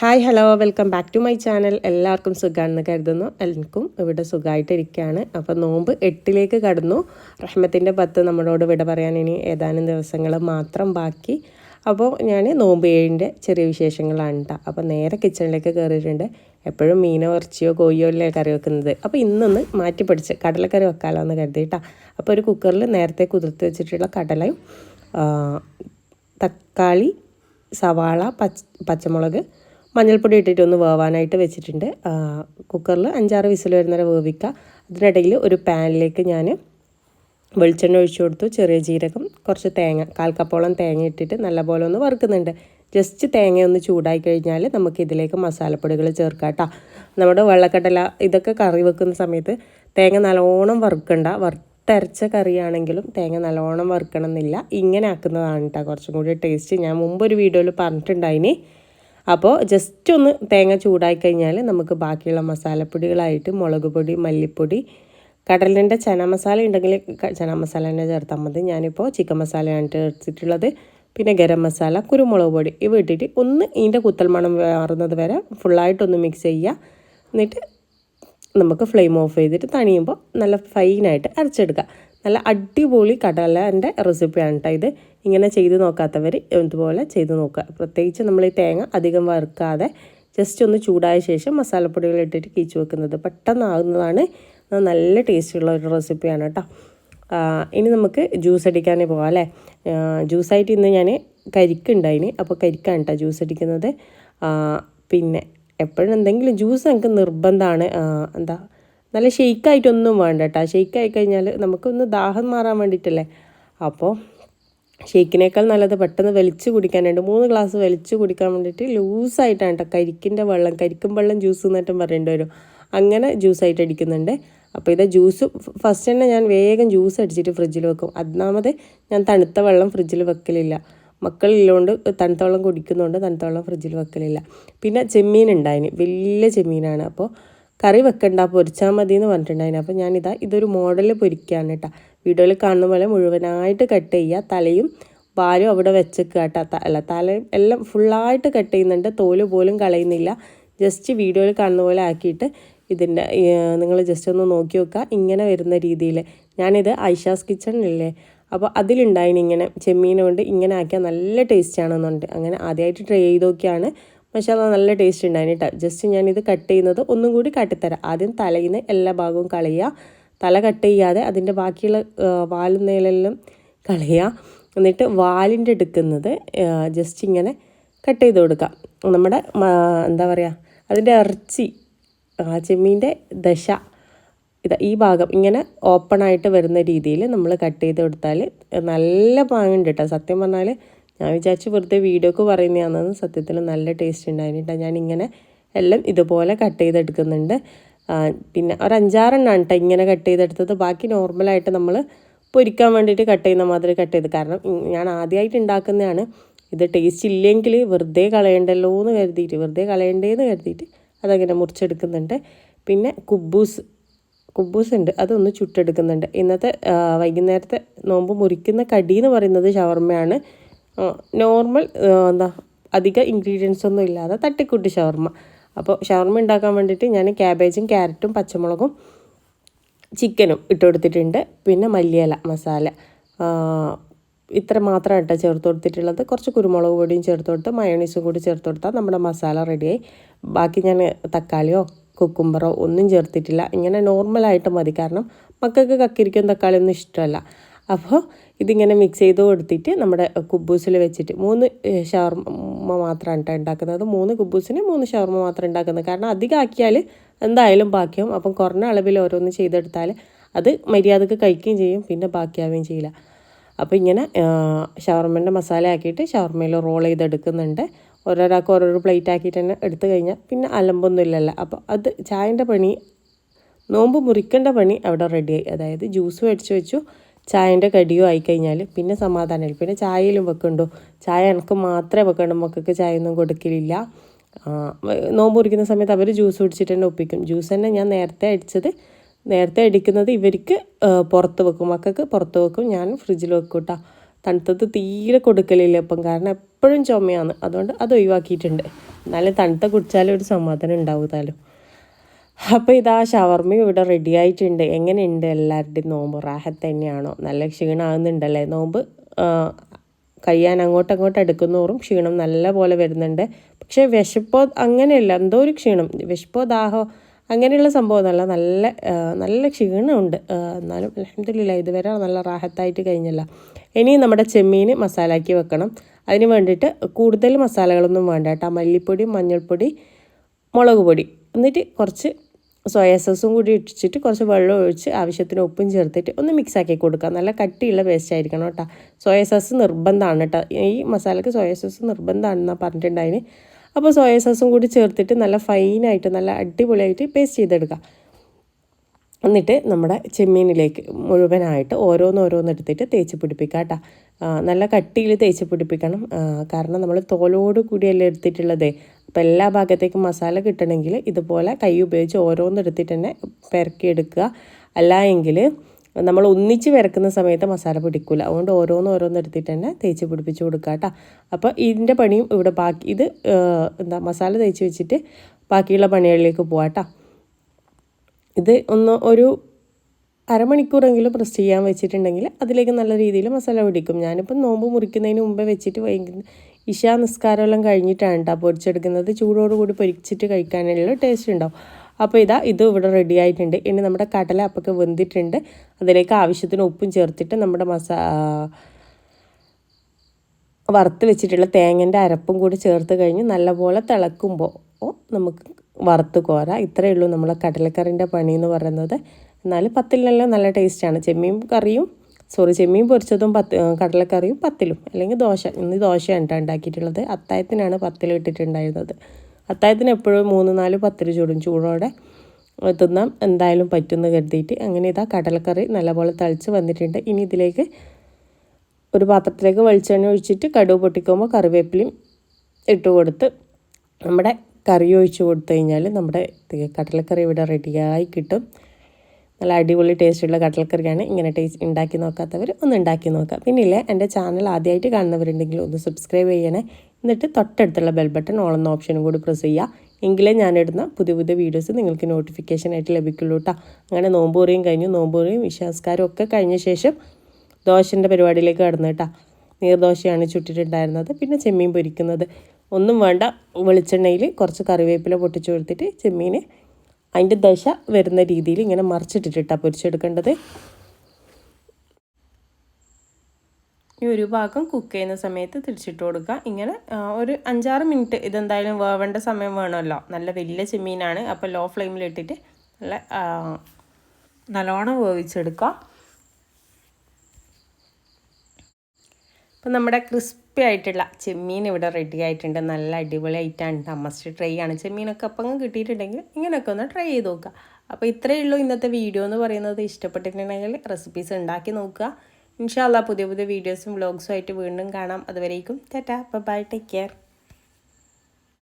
Hi hello welcome back to my channel. എല്ലാവർക്കും സുഖമാണെന്ന് കരുതുന്നു. എനിക്കും ഇവിടെ സുഖമായിട്ടിരിക്കുകയാണ് അപ്പോൾ നോമ്പ് എട്ടിലേക്ക് കടന്നു. റഹ്മത്തിന്റെ പത്ത് നമ്മളോട് വിട പറയാൻ ഇനി ഏതാനും ദിവസങ്ങൾ മാത്രം ബാക്കി. അപ്പോൾ ഞാൻ നോമ്പ് ഏഴിന്റെ ചെറിയ വിശേഷങ്ങളാണ് കേട്ടോ അപ്പോൾ നേരെ കിച്ചണിലേക്ക് കയറിയിട്ടുണ്ട്. എപ്പോഴും മീനോ ഇറച്ചിയോ കോഴിയോ അല്ലേ കറി വെക്കുന്നത്. അപ്പോൾ ഇന്നൊന്ന് മാറ്റി കടലക്കറി വെക്കാമല്ലോ എന്ന് കരുതി കേട്ടോ അപ്പോൾ ഒരു കുക്കറിൽ നേരത്തെ കുതിർത്ത് വെച്ചിട്ടുള്ള കടലയും തക്കാളി സവാള പച്ച പച്ചമുളക് മഞ്ഞൾപ്പൊടി ഇട്ടിട്ട് ഒന്ന് വേവാനായിട്ട് വെച്ചിട്ടുണ്ട്. കുക്കറിൽ അഞ്ചാറ് വിസിൽ വരുന്നവരെ വേവിക്കുക അതിനിടയിൽ ഒരു പാനിലേക്ക് ഞാൻ വെളിച്ചെണ്ണ ഒഴിച്ചു കൊടുത്തു. ചെറിയ ജീരകം കുറച്ച് തേങ്ങ കാൽക്കപ്പോളം തേങ്ങ ഇട്ടിട്ട് നല്ലപോലെ ഒന്ന് വറുക്കുന്നുണ്ട്. ജസ്റ്റ് തേങ്ങ ഒന്ന് ചൂടായി കഴിഞ്ഞാൽ നമുക്ക് ഇതിലേക്ക് മസാലപ്പൊടികൾ ചേർക്കാം കേട്ടോ. നമ്മുടെ വെള്ളക്കടല ഇതൊക്കെ കറി വെക്കുന്ന സമയത്ത് തേങ്ങ നല്ലോണം വറുക്കണ്ട. വറുത്തരച്ച കറിയാണെങ്കിലും തേങ്ങ നല്ലോണം വറുക്കണം എന്നില്ല ഇങ്ങനെ ആക്കുന്നതാണ് കേട്ടോ. കുറച്ചും കൂടി ടേസ്റ്റ് ഞാൻ മുമ്പ് ഒരു വീഡിയോയിൽ പറഞ്ഞിട്ടുണ്ടായിനി. അപ്പോൾ ജസ്റ്റ് ഒന്ന് തേങ്ങ ചൂടായി കഴിഞ്ഞാൽ നമുക്ക് ബാക്കിയുള്ള മസാലപ്പൊടികളായിട്ട് മുളക് പൊടി മല്ലിപ്പൊടി കടലിന്റെ ചന മസാല ഉണ്ടെങ്കിൽ ചന മസാല തന്നെ ചേർത്താൽ മതി. ഞാനിപ്പോൾ ചിക്കൻ മസാലയാണ് ചേർത്തിട്ടുള്ളത്. പിന്നെ ഗരം മസാല കുരുമുളക് പൊടി ഇവ ഇട്ടിട്ട് ഒന്ന് ഇതിന്റെ കുത്തൽ മണം മാറുന്നത് വരെ ഫുള്ളായിട്ടൊന്ന് മിക്സ് ചെയ്യുക. എന്നിട്ട് നമുക്ക് ഫ്ലെയിം ഓഫ് ചെയ്തിട്ട് തണിയുമ്പോൾ നല്ല ഫൈനായിട്ട് അരച്ചെടുക്കുക. നല്ല അടിപൊളി കടലേന്റെ റെസിപ്പിയാണ് കേട്ടോ ഇത്. ഇങ്ങനെ ചെയ്ത് നോക്കാത്തവർ ഇതുപോലെ ചെയ്ത് നോക്കുക. പ്രത്യേകിച്ച് നമ്മൾ ഈ തേങ്ങ അധികം വറുക്കാതെ ജസ്റ്റ് ഒന്ന് ചൂടായ ശേഷം മസാലപ്പൊടികൾ ഇട്ടിട്ട് കീച്ചു വെക്കുന്നത് പെട്ടെന്നാകുന്നതാണ് നല്ല ടേസ്റ്റുള്ള ഒരു റെസിപ്പിയാണ് കേട്ടോ. ഇനി നമുക്ക് ജ്യൂസ് അടിക്കാനേ പോകാം അല്ലേ? ജ്യൂസായിട്ട് ഇന്ന് ഞാൻ കരിക്കുണ്ടായിന് അപ്പോൾ കരിക്കാണ് കേട്ടോ ജ്യൂസ് അടിക്കുന്നത്. പിന്നെ എപ്പോഴും എന്തെങ്കിലും ജ്യൂസ് നമുക്ക് നിർബന്ധമാണ്. എന്താ നല്ല ഷെയ്ക്കായിട്ടൊന്നും വേണ്ട കേട്ടോ ഷെയ്ക്കായി കഴിഞ്ഞാൽ നമുക്കൊന്ന് ദാഹം മാറാൻ വേണ്ടിയിട്ടല്ലേ? അപ്പോൾ ഷെയ്ക്കിനേക്കാൾ നല്ലത് പെട്ടെന്ന് വലിച്ച് കുടിക്കാനുണ്ട്. മൂന്ന് ഗ്ലാസ് വലിച്ച് കുടിക്കാൻ വേണ്ടിയിട്ട് ലൂസായിട്ടാണ് കേട്ടോ കരിക്കിന്റെ വെള്ളം കരിക്കും വെള്ളം ജ്യൂസ് എന്നിട്ടും പറയേണ്ടി വരും. അങ്ങനെ ജ്യൂസായിട്ട് അടിക്കുന്നുണ്ട്. അപ്പോൾ ഇത് ജ്യൂസ് ഫസ്റ്റ് തന്നെ ഞാൻ വേഗം ജ്യൂസ് അടിച്ചിട്ട് ഫ്രിഡ്ജിൽ വെക്കും. ഒന്നാമത് ഞാൻ തണുത്ത വെള്ളം ഫ്രിഡ്ജിൽ വെക്കലില്ല. മക്കളില്ലോണ്ട് തണുത്ത വെള്ളം കുടിക്കുന്നതുകൊണ്ട് തണുത്ത വെള്ളം ഫ്രിഡ്ജിൽ വെക്കലില്ല. പിന്നെ ചെമ്മീൻ ഉണ്ടായിന്. വലിയ ചെമ്മീനാണ്. അപ്പോൾ കറി വെക്കണ്ട പൊരിച്ചാൽ മതി എന്ന് പറഞ്ഞിട്ടുണ്ടായിരുന്നു. അപ്പോൾ ഞാനിതാ ഇതൊരു മോഡൽ പൊരിക്കുകയാണ് കേട്ടോ വീഡിയോയിൽ കാണുന്ന പോലെ മുഴുവനായിട്ട് കട്ട് ചെയ്യുക. തലയും വാലും അവിടെ വെച്ചേക്കുക കേട്ടോ അല്ല തലയും എല്ലാം ഫുള്ളായിട്ട് കട്ട് ചെയ്യുന്നുണ്ട്. തോൽ പോലും കളയുന്നില്ല. ജസ്റ്റ് വീഡിയോയിൽ കാണുന്ന പോലെ ആക്കിയിട്ട് ഇതിന്റെ നിങ്ങൾ ജസ്റ്റ് ഒന്ന് നോക്കി നോക്കുക. ഇങ്ങനെ വരുന്ന രീതിയിൽ ഞാനിത് ഐഷാസ് കിച്ചണിലില്ലേ? അപ്പോൾ അതിലുണ്ടായിന് ഇങ്ങനെ ചെമ്മീൻ കൊണ്ട് ഇങ്ങനെ ആക്കിയാൽ നല്ല ടേസ്റ്റ് ആണെന്നുണ്ട് അങ്ങനെ ആദ്യമായിട്ട് ട്രൈ ചെയ്ത് നോക്കിയാണ്. അത് നല്ല ടേസ്റ്റ് ഉണ്ടായിന് കേട്ടോ ജസ്റ്റ് ഞാനിത് കട്ട് ചെയ്യുന്നത് ഒന്നും കൂടി കാട്ടിത്തരാം. ആദ്യം തലയിൽ നിന്ന് എല്ലാ ഭാഗവും കളയുക തല കട്ട് ചെയ്യാതെ അതിന്റെ ബാക്കിയുള്ള വാലും നേലെല്ലാം കളയുക എന്നിട്ട് വാലിന്റെ എടുക്കുന്നത് ജസ്റ്റ് ഇങ്ങനെ കട്ട് ചെയ്ത് കൊടുക്കാം. നമ്മുടെ എന്താ പറയുക അതിന്റെ ഇറച്ചി ചെമ്മീന്റെ ദശ ഇതാ ഈ ഭാഗം ഇങ്ങനെ ഓപ്പണായിട്ട് വരുന്ന രീതിയിൽ നമ്മൾ കട്ട് ചെയ്ത് കൊടുത്താൽ നല്ല പാങ്ങുണ്ട് കേട്ടോ സത്യം പറഞ്ഞാൽ ഞാൻ വിചാരിച്ചു വെറുതെ വീഡിയോക്ക് പറയുന്നതാണെന്ന് സത്യത്തിൽ നല്ല ടേസ്റ്റ് ഉണ്ടായിരുന്നു ഞാൻ ഇങ്ങനെ എല്ലാം ഇതുപോലെ കട്ട് ചെയ്തെടുക്കുന്നുണ്ട്. പിന്നെ ഒരു അഞ്ചാറെണ്ണമാണ് കേട്ടോ ഇങ്ങനെ കട്ട് ചെയ്തെടുത്തത്. ബാക്കി നോർമലായിട്ട് നമ്മൾ പൊരിക്കാൻ വേണ്ടിയിട്ട് കട്ട് ചെയ്യുന്ന മാതിരി കട്ട് ചെയ്ത്. കാരണം ഞാൻ ആദ്യമായിട്ട് ഉണ്ടാക്കുന്നതാണ്. ഇത് ടേസ്റ്റ് ഇല്ലെങ്കിൽ വെറുതെ കളയണ്ടല്ലോ എന്ന് കരുതിയിട്ട് വെറുതെ കളയണ്ടേന്ന് കരുതിയിട്ട് അതങ്ങനെ മുറിച്ചെടുക്കുന്നുണ്ട്. പിന്നെ കുബൂസ് കുബൂസ് ഉണ്ട്. അതൊന്ന് ചുട്ടെടുക്കുന്നുണ്ട്. ഇന്നത്തെ വൈകുന്നേരത്തെ നോമ്പ് മുറിക്കുന്ന കടി എന്ന് പറയുന്നത് ഷവർമ്മയാണ് നോർമൽ എന്താ അധിക ഇൻഗ്രീഡിയൻസ് ഒന്നും ഇല്ലാതെ തട്ടിക്കൂട്ടി ഷവർമ്മ അപ്പോൾ ഷവർമ്മ ഉണ്ടാക്കാൻ വേണ്ടിയിട്ട് ഞാൻ ക്യാബേജും ക്യാരറ്റും പച്ചമുളകും ചിക്കനും ഇട്ട് കൊടുത്തിട്ടുണ്ട്. പിന്നെ മല്ലിയില മസാല ഇത്ര മാത്രം കേട്ടോ ചേർത്ത് കൊടുത്തിട്ടുള്ളത്. കുറച്ച് കുരുമുളക് പൊടിയും ചേർത്ത് കൊടുത്ത് മയോണീസും കൂടി ചേർത്ത് കൊടുത്താൽ നമ്മുടെ മസാല റെഡിയായി ബാക്കി ഞാൻ തക്കാളിയോ കുക്കുംബറോ ഒന്നും ചേർത്തിട്ടില്ല. ഇങ്ങനെ നോർമലായിട്ട് മതി. കാരണം മക്കൾക്ക് കക്കിരിക്കും തക്കാളിയൊന്നും ഇഷ്ടമല്ല. അപ്പോൾ ഇതിങ്ങനെ മിക്സ് ചെയ്ത് കൊടുത്തിട്ട് നമ്മുടെ കുബൂസിൽ വെച്ചിട്ട് മൂന്ന് ഷവർമ ഷവർമ്മ മാത്രമാണ് കേട്ടോ ഉണ്ടാക്കുന്നത് മൂന്ന് കുബൂസിന് മൂന്ന് ഷവർമ്മ മാത്രം ഉണ്ടാക്കുന്നത് കാരണം അധികം ആക്കിയാൽ എന്തായാലും ബാക്കിയാവും. അപ്പം കുറഞ്ഞ അളവിൽ ഓരോന്ന് ചെയ്തെടുത്താൽ അത് മര്യാദയ്ക്ക് കഴിക്കുകയും ചെയ്യും. പിന്നെ ബാക്കിയാവുകയും ചെയ്യില്ല. അപ്പോൾ ഇങ്ങനെ ഷവർമ്മേന്റെ മസാല ആക്കിയിട്ട് ഷവർമ്മയിൽ റോൾ ചെയ്തെടുക്കുന്നുണ്ട്. ഓരോരാൾക്ക് ഓരോരോ പ്ലേറ്റ് ആക്കിയിട്ട് തന്നെ എടുത്തു കഴിഞ്ഞാൽ പിന്നെ അലമ്പൊന്നും ഇല്ലല്ലോ. അപ്പോൾ അത് ചായന്റെ പണി നോമ്പ് മുറിക്കേണ്ട പണി അവിടെ റെഡിയായി അതായത് ജ്യൂസ് മേടിച്ച് വെച്ചു. ചായന്റെ കടിയോ ആയിക്കഴിഞ്ഞാൽ പിന്നെ സമാധാനമായി പിന്നെ ചായയിലും വെക്കുന്നുണ്ടോ ചായ എനിക്ക് മാത്രമേ വെക്കണ്ടു. മക്കൾക്ക് ചായ ഒന്നും കൊടുക്കലില്ല നോമ്പ് കുറിക്കുന്ന സമയത്ത് അവർ ജ്യൂസ് കുടിച്ചിട്ട് തന്നെ ഒപ്പിക്കും. ജ്യൂസ് തന്നെ ഞാൻ നേരത്തെ അടിച്ചത്. നേരത്തെ അടിക്കുന്നത് ഇവർക്ക് പുറത്ത് വെക്കും. മക്കൾക്ക് പുറത്ത് വെക്കും. ഞാൻ ഫ്രിഡ്ജിൽ വെക്കും കേട്ടോ. തണുത്തത് തീരെ കൊടുക്കലില്ല ഇപ്പം. കാരണം എപ്പോഴും ചുമയാണ്. അതുകൊണ്ട് അത് ഒഴിവാക്കിയിട്ടുണ്ട്. എന്നാലും തണുത്ത കുടിച്ചാലും ഒരു സമാധാനം ഉണ്ടാവും അപ്പോൾ ഇതാ ഷവർമ്മയും ഇവിടെ റെഡി ആയിട്ടുണ്ട്. എങ്ങനെയുണ്ട് എല്ലാവരുടെയും നോമ്പ്? റാഹത്ത് തന്നെയാണോ? നല്ല ക്ഷീണമാകുന്നുണ്ടല്ലേ നോമ്പ് കഴിയാൻ അങ്ങോട്ട് അങ്ങോട്ട് എടുക്കുന്നോറും ക്ഷീണം നല്ല പോലെ വരുന്നുണ്ട്. പക്ഷേ വിശപ്പോ അങ്ങനെയല്ല. എന്തോ ഒരു ക്ഷീണം. വിശപ്പോ ദാഹോ അങ്ങനെയുള്ള സംഭവമൊന്നുമല്ല നല്ല നല്ല ക്ഷീണമുണ്ട്. എന്നാലും അലഹമില്ല ഇതുവരെ നല്ല റാഹത്തായിട്ട് കഴിഞ്ഞല്ല. ഇനി നമ്മുടെ ചെമ്മീൻ മസാലാക്കി വെക്കണം. അതിന് വേണ്ടിയിട്ട് കൂടുതൽ മസാലകളൊന്നും വേണ്ട കേട്ടോ. മല്ലിപ്പൊടി മഞ്ഞൾപ്പൊടി മുളക് പൊടി. എന്നിട്ട് കുറച്ച് സോയാ സോസും കൂടി ഇട്ടിട്ട് കുറച്ച് വെള്ളം ഒഴിച്ച് ആവശ്യത്തിന് ഉപ്പും ചേർത്തിട്ട് ഒന്ന് മിക്സ് ആക്കി കൊടുക്കുക നല്ല കട്ടിയുള്ള പേസ്റ്റ് ആയിരിക്കണം കേട്ടോ. സോയാ സോസ് നിർബന്ധമാണ് കേട്ടോ. ഈ മസാലയ്ക്ക് സോയാ സോസ് നിർബന്ധമാണെന്നാണ് പറഞ്ഞിട്ടുണ്ടായിന്. അപ്പോൾ സോയാ സോസും കൂടി ചേർത്തിട്ട് നല്ല ഫൈനായിട്ട് നല്ല അടിപൊളിയായിട്ട് പേസ്റ്റ് ചെയ്തെടുക്കുക എന്നിട്ട് നമ്മുടെ ചെമ്മീനിലേക്ക് മുഴുവനായിട്ട് ഓരോന്നോരോന്ന് എടുത്തിട്ട് തേച്ച് പിടിപ്പിക്കുക കേട്ടോ. നല്ല കട്ടിയിൽ തേച്ച് പിടിപ്പിക്കണം. കാരണം നമ്മൾ തോലോട് കൂടിയല്ലേ എടുത്തിട്ടുള്ളത്. അപ്പോൾ എല്ലാ ഭാഗത്തേക്കും മസാല കിട്ടണമെങ്കിൽ ഇതുപോലെ കൈ ഉപയോഗിച്ച് ഓരോന്നെടുത്തിട്ട് തന്നെ പെരക്കിയെടുക്കുക അല്ല എങ്കിൽ നമ്മൾ ഒന്നിച്ച് വരക്കുന്ന സമയത്ത് മസാല പിടിക്കില്ല അതുകൊണ്ട് ഓരോന്ന് ഓരോന്ന് എടുത്തിട്ട് തന്നെ തേച്ച് പിടിപ്പിച്ച് കൊടുക്കുക കേട്ടോ. അപ്പോൾ ഇതിന്റെ പണിയും ഇവിടെ ബാക്കി. ഇത് എന്താ മസാല തേച്ച് വെച്ചിട്ട് ബാക്കിയുള്ള പണികളിലേക്ക് പോകാം കേട്ടോ. ഇത് ഒന്ന് ഒരു അരമണിക്കൂറെങ്കിലും പ്രസ് ചെയ്യാൻ വെച്ചിട്ടുണ്ടെങ്കിൽ അതിലേക്ക് നല്ല രീതിയിൽ മസാല പിടിക്കും. ഞാനിപ്പോൾ നോമ്പ് മുറിക്കുന്നതിന് മുമ്പേ വെച്ചിട്ട് വൈകുന്ന ഇഷാ നിസ്കാരമെല്ലാം കഴിഞ്ഞിട്ടാണ് കേട്ടോ പൊരിച്ചെടുക്കുന്നത്. ചൂടോടുകൂടി പൊരിച്ചിട്ട് കഴിക്കാനുള്ള ടേസ്റ്റ് ഉണ്ടാവും. അപ്പോൾ ഇതാ ഇത് ഇവിടെ റെഡി ആയിട്ടുണ്ട്. ഇനി നമ്മുടെ കടല അപ്പൊക്കെ വെന്തിട്ടുണ്ട്. അതിലേക്ക് ആവശ്യത്തിന് ഉപ്പും ചേർത്തിട്ട് നമ്മുടെ മസാ വറുത്ത് വെച്ചിട്ടുള്ള തേങ്ങന്റെ അരപ്പും കൂടി ചേർത്ത് കഴിഞ്ഞ് നല്ലപോലെ തിളക്കുമ്പോൾ നമുക്ക് വറുത്ത് കോര. ഇത്രയേ ഉള്ളൂ നമ്മളെ കടലക്കറിന്റെ പണി എന്ന് പറയുന്നത്. എന്നാൽ പത്തിലെല്ലാം നല്ല ടേസ്റ്റാണ് ചെമ്മീൻ കറിയും സോറി ചെമ്മീൻ പൊരിച്ചതും പത്ത് കടലക്കറിയും പത്തിലും അല്ലെങ്കിൽ ദോശ. ഇന്ന് ദോശയാണ് കേട്ടോ ഉണ്ടാക്കിയിട്ടുള്ളത്. അത്തായത്തിനാണ് പത്തിൽ ഇട്ടിട്ടുണ്ടായിരുന്നത്. അത്തായത്തിന് എപ്പോഴും മൂന്ന് നാല് പത്തിൽ ചൂടും. ചൂടോടെ തിന്നാം. എന്തായാലും പറ്റുമെന്ന് കരുതിയിട്ട് അങ്ങനെ ഇതാ കടലക്കറി നല്ലപോലെ തളിച്ച് വന്നിട്ടുണ്ട്. ഇനി ഇതിലേക്ക് ഒരു പാത്രത്തിലേക്ക് വെളിച്ചെണ്ണ ഒഴിച്ചിട്ട് കടുവ് പൊട്ടിക്കുമ്പോൾ കറിവേപ്പിലയും ഇട്ട് കൊടുത്ത് നമ്മുടെ കറി ഒഴിച്ച് കൊടുത്തു കഴിഞ്ഞാൽ നമ്മുടെ കടലക്കറി ഇവിടെ റെഡിയായി കിട്ടും. നല്ല അടിപൊളി ടേസ്റ്റുള്ള കടലക്കറിയാണ് ഇങ്ങനെ ടേസ്റ്റ് ഉണ്ടാക്കി നോക്കാത്തവർ ഒന്ന് ഉണ്ടാക്കി നോക്കാം. പിന്നെ ഇല്ലേ എന്റെ ചാനൽ ആദ്യമായിട്ട് കാണുന്നവരുണ്ടെങ്കിൽ ഒന്ന് സബ്സ്ക്രൈബ് ചെയ്യണേ. എന്നിട്ട് തൊട്ടടുത്തുള്ള ബെൽ ബട്ടൺ ഓളെന്ന ഓപ്ഷനും കൂടി പ്രസ് ചെയ്യുക. എങ്കിലേ ഞാനിടുന്ന പുതിയ പുതിയ വീഡിയോസ് നിങ്ങൾക്ക് നോട്ടിഫിക്കേഷനായിട്ട് ലഭിക്കുള്ളൂ കേട്ടോ അങ്ങനെ നോമ്പൂറിയും കഴിഞ്ഞു. നോമ്പൂറിയും വിശ്വാസക്കാരും ഒക്കെ കഴിഞ്ഞ ശേഷം ദോശന്റെ പരിപാടിയിലേക്ക് കടന്നു കേട്ടോ നീർദോശയാണ് ചുട്ടിട്ടുണ്ടായിരുന്നത് പിന്നെ ചെമ്മീൻ പൊരിക്കുന്നത്. ഒന്നും വേണ്ട വെളിച്ചെണ്ണയിൽ കുറച്ച് കറിവേപ്പില പൊട്ടിച്ചു കൊടുത്തിട്ട് ചെമ്മീൻ അതിന്റെ ദശ വരുന്ന രീതിയിൽ ഇങ്ങനെ മറിച്ചിട്ടിട്ടാണ് പൊരിച്ചെടുക്കേണ്ടത്. ഈ ഒരു ഭാഗം കുക്ക് ചെയ്യുന്ന സമയത്ത് തിരിച്ചിട്ട് കൊടുക്കുക. ഇങ്ങനെ ഒരു അഞ്ചാറ് മിനിറ്റ് ഇതെന്തായാലും വേവേണ്ട സമയം വേണമല്ലോ. നല്ല വലിയ ചെമ്മീനാണ്. അപ്പോൾ ലോ ഫ്ലെയിമിലിട്ടിട്ട് നല്ല നല്ലോണം വേവിച്ചെടുക്കുക. അപ്പം നമ്മുടെ ക്രിസ്പി ആയിട്ടുള്ള ചെമ്മീൻ ഇവിടെ റെഡി ആയിട്ടുണ്ട്. നല്ല അടിപൊളിയായിട്ടാണ്. മസ്റ്റ് ട്രൈ ആണ്. ചെമ്മീനൊക്കെ അപ്പം കിട്ടിയിട്ടുണ്ടെങ്കിൽ ഇങ്ങനെയൊക്കെ ഒന്ന് ട്രൈ ചെയ്ത് നോക്കുക. അപ്പോൾ ഇത്രയേ ഉള്ളൂ ഇന്നത്തെ വീഡിയോ എന്ന് പറയുന്നത്. ഇഷ്ടപ്പെട്ടിട്ടുണ്ടെങ്കിൽ റെസിപ്പീസ് ഉണ്ടാക്കി നോക്കുക. ഇൻഷാല്ല പുതിയ പുതിയ വീഡിയോസും വ്ലോഗ്സും ആയിട്ട് വീണ്ടും കാണാം. അതുവരേക്കും ടാറ്റാ. Bye take care